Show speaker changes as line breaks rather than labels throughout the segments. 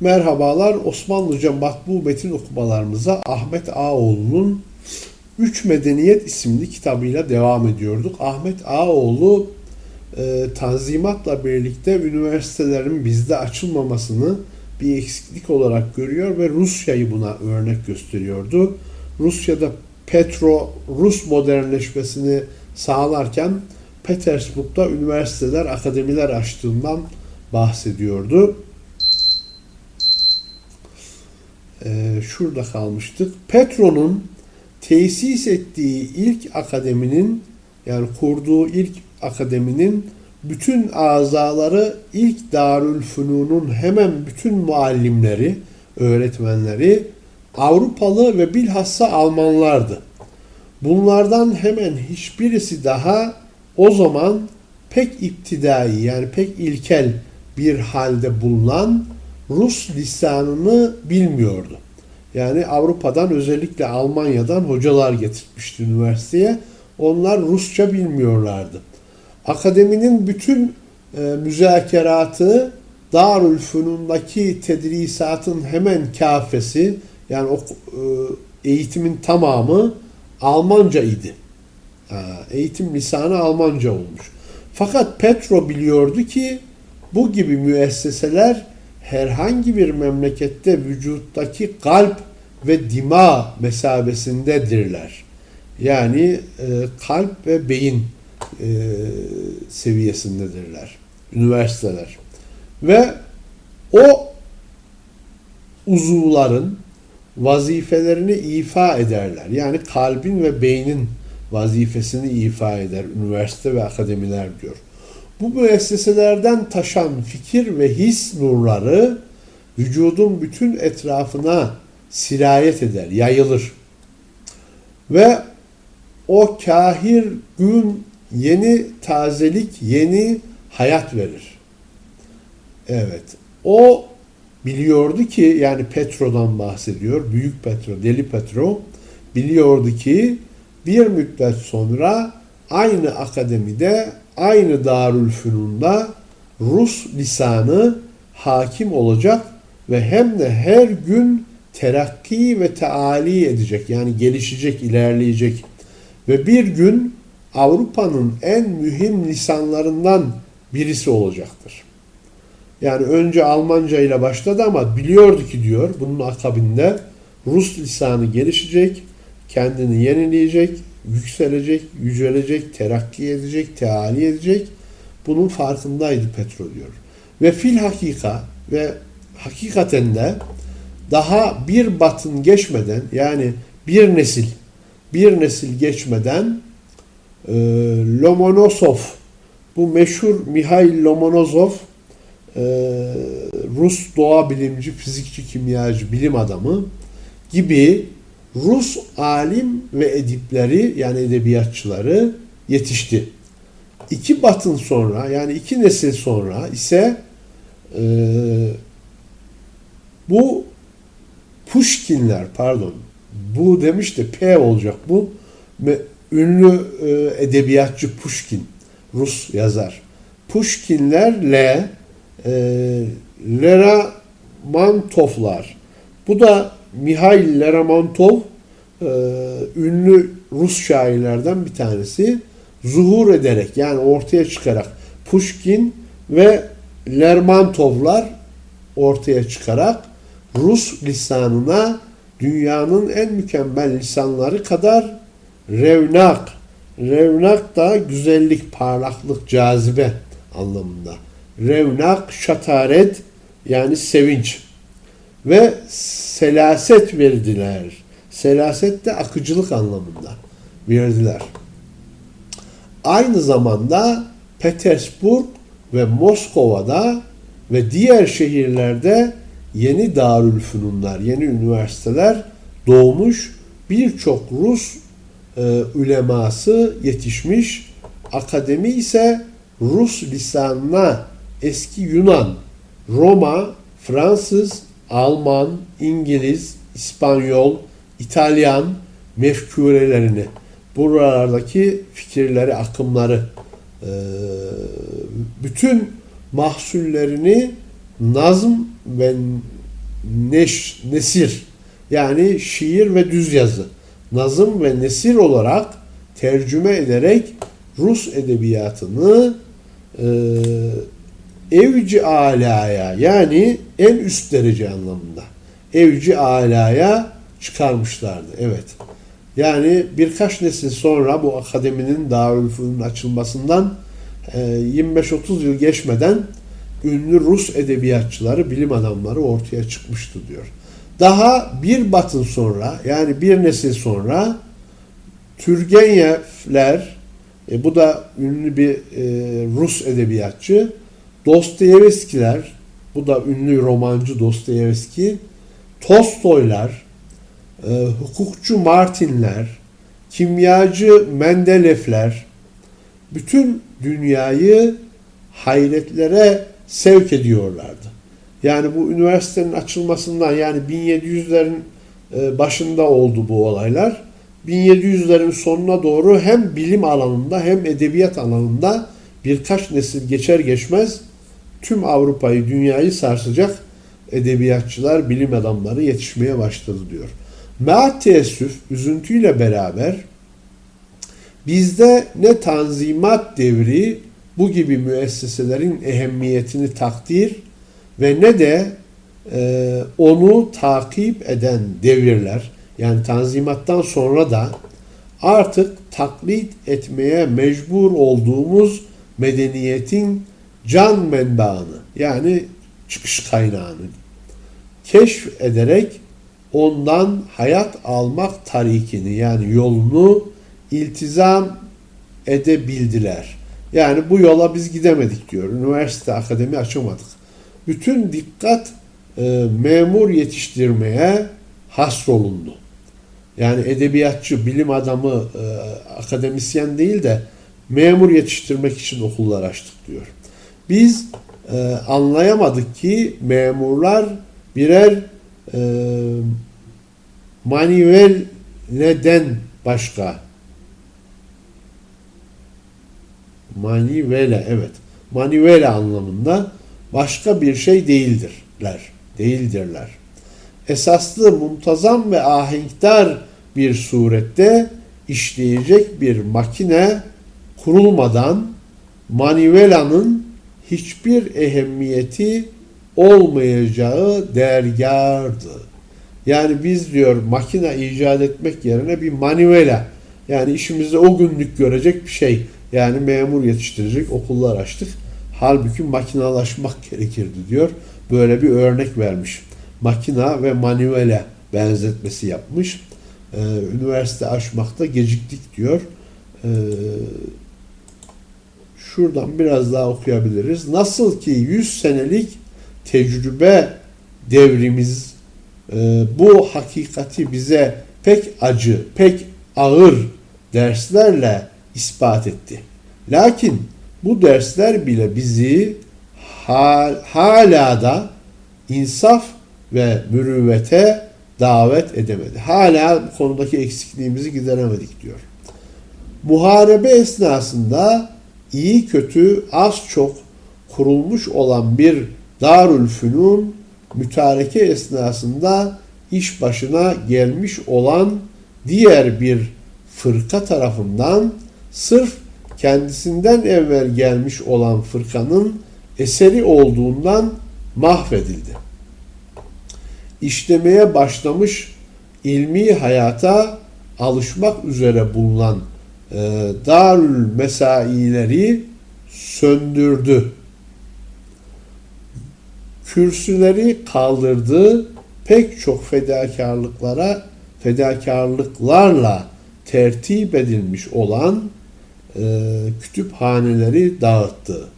Merhabalar Osmanlıca matbu metin okumalarımıza Ahmet Ağoğlu'nun Üç Medeniyet isimli kitabıyla devam ediyorduk. Ahmet Ağoğlu e, tanzimatla birlikte üniversitelerin bizde açılmamasını bir eksiklik olarak görüyor ve Rusya'yı buna örnek gösteriyordu. Rusya'da Petro Rus modernleşmesini sağlarken Petersburg'da üniversiteler, akademiler açtığından bahsediyordu. Ee, şurada kalmıştık. Petro'nun tesis ettiği ilk akademinin yani kurduğu ilk akademinin bütün azaları ilk Darülfünun'un hemen bütün muallimleri, öğretmenleri Avrupalı ve bilhassa Almanlardı. Bunlardan hemen hiçbirisi daha o zaman pek iptidai yani pek ilkel bir halde bulunan Rus lisanını bilmiyordu. Yani Avrupa'dan özellikle Almanya'dan hocalar getirmişti üniversiteye. Onlar Rusça bilmiyorlardı. Akademinin bütün e, müzakeratı Darülfünun'daki tedrisatın hemen kafesi yani o e, eğitimin tamamı Almanca idi. Ha, eğitim lisanı Almanca olmuş. Fakat Petro biliyordu ki bu gibi müesseseler herhangi bir memlekette vücuttaki kalp ve dima mesabesindedirler. Yani e, kalp ve beyin e, seviyesindedirler. Üniversiteler. Ve o uzuvların vazifelerini ifa ederler. Yani kalbin ve beynin vazifesini ifa eder üniversite ve akademiler diyor. Bu müesseselerden taşan fikir ve his nurları vücudun bütün etrafına sirayet eder, yayılır. Ve o kahir gün yeni tazelik, yeni hayat verir. Evet. O biliyordu ki yani Petro'dan bahsediyor. Büyük Petro, Deli Petro biliyordu ki bir müddet sonra aynı akademide, aynı Darülfünun'da Rus lisanı hakim olacak ve hem de her gün terakki ve teali edecek. Yani gelişecek, ilerleyecek. Ve bir gün Avrupa'nın en mühim lisanlarından birisi olacaktır. Yani önce Almanca ile başladı ama biliyordu ki diyor bunun akabinde Rus lisanı gelişecek, kendini yenileyecek, yükselecek, yücelecek, terakki edecek, teali edecek. Bunun farkındaydı Petro diyor. Ve fil hakika ve hakikaten de daha bir batın geçmeden yani bir nesil bir nesil geçmeden e, Lomonosov bu meşhur Mihail Lomonosov e, Rus doğa bilimci, fizikçi, kimyacı, bilim adamı gibi Rus alim ve edipleri yani edebiyatçıları yetişti. İki batın sonra yani iki nesil sonra ise e, bu Pushkinler pardon bu demiş de P olacak bu ünlü e, edebiyatçı Pushkin Rus yazar. Pushkinlerle e, Leramantovlar bu da Mihail Lermontov e, ünlü Rus şairlerden bir tanesi zuhur ederek yani ortaya çıkarak Pushkin ve Lermontovlar ortaya çıkarak Rus lisanına dünyanın en mükemmel lisanları kadar revnak, revnak da güzellik, parlaklık, cazibe anlamında. Revnak, şataret yani sevinç ve selaset verdiler. Selaset de akıcılık anlamında verdiler. Aynı zamanda Petersburg ve Moskova'da ve diğer şehirlerde yeni darülfünunlar, yeni üniversiteler doğmuş. Birçok Rus e, üleması yetişmiş. Akademi ise Rus lisanına eski Yunan, Roma, Fransız, Alman, İngiliz, İspanyol, İtalyan mefkurelerini, buralardaki fikirleri, akımları, bütün mahsullerini nazm ve neş, nesir yani şiir ve düz yazı, nazım ve nesir olarak tercüme ederek Rus edebiyatını e, evci alaya yani en üst derece anlamında evci alaya çıkarmışlardı. Evet. Yani birkaç nesil sonra bu akademinin Darülfünun'un açılmasından e, 25-30 yıl geçmeden ünlü Rus edebiyatçıları, bilim adamları ortaya çıkmıştı diyor. Daha bir batın sonra yani bir nesil sonra Türgenevler e, bu da ünlü bir e, Rus edebiyatçı. Dostoyevskiler bu da ünlü romancı Dostoyevski. Tolstoylar, e, hukukçu Martinler, kimyacı Mendelevler bütün dünyayı hayretlere sevk ediyorlardı. Yani bu üniversitenin açılmasından yani 1700'lerin e, başında oldu bu olaylar. 1700'lerin sonuna doğru hem bilim alanında hem edebiyat alanında birkaç nesil geçer geçmez tüm Avrupa'yı, dünyayı sarsacak edebiyatçılar, bilim adamları yetişmeye başladı diyor. Maat teessüf, üzüntüyle beraber bizde ne tanzimat devri bu gibi müesseselerin ehemmiyetini takdir ve ne de e, onu takip eden devirler yani tanzimattan sonra da artık taklit etmeye mecbur olduğumuz medeniyetin can menbaını yani çıkış kaynağını keşf ederek ondan hayat almak tarikini yani yolunu iltizam edebildiler. Yani bu yola biz gidemedik diyor. Üniversite, akademi açamadık. Bütün dikkat e, memur yetiştirmeye hasrolundu. Yani edebiyatçı, bilim adamı, e, akademisyen değil de memur yetiştirmek için okullar açtık diyor. Biz e, anlayamadık ki memurlar birer e, manivel neden başka manivele evet manivele anlamında başka bir şey değildirler. Değildirler. Esaslı muntazam ve ahenkdar bir surette işleyecek bir makine kurulmadan manivelanın hiçbir ehemmiyeti olmayacağı dergardı. Yani biz diyor makine icat etmek yerine bir manivela yani işimizde o günlük görecek bir şey yani memur yetiştirecek okullar açtık. Halbuki makinalaşmak gerekirdi diyor. Böyle bir örnek vermiş. Makina ve manivela benzetmesi yapmış. Ee, üniversite açmakta geciktik diyor. Ee, şuradan biraz daha okuyabiliriz. Nasıl ki 100 senelik tecrübe devrimiz e, bu hakikati bize pek acı, pek ağır derslerle ispat etti. Lakin bu dersler bile bizi hal, hala da insaf ve mürüvvete davet edemedi. Hala bu konudaki eksikliğimizi gideremedik diyor. Muharebe esnasında iyi kötü az çok kurulmuş olan bir Darül Fünun mütareke esnasında iş başına gelmiş olan diğer bir fırka tarafından sırf kendisinden evvel gelmiş olan fırkanın eseri olduğundan mahvedildi. İşlemeye başlamış ilmi hayata alışmak üzere bulunan Darül Mesaileri söndürdü. Kürsüleri kaldırdı. Pek çok fedakarlıklara fedakarlıklarla tertip edilmiş olan e, kütüphaneleri dağıttı.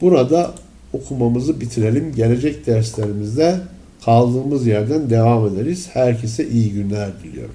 Burada okumamızı bitirelim. Gelecek derslerimizde kaldığımız yerden devam ederiz. Herkese iyi günler diliyorum.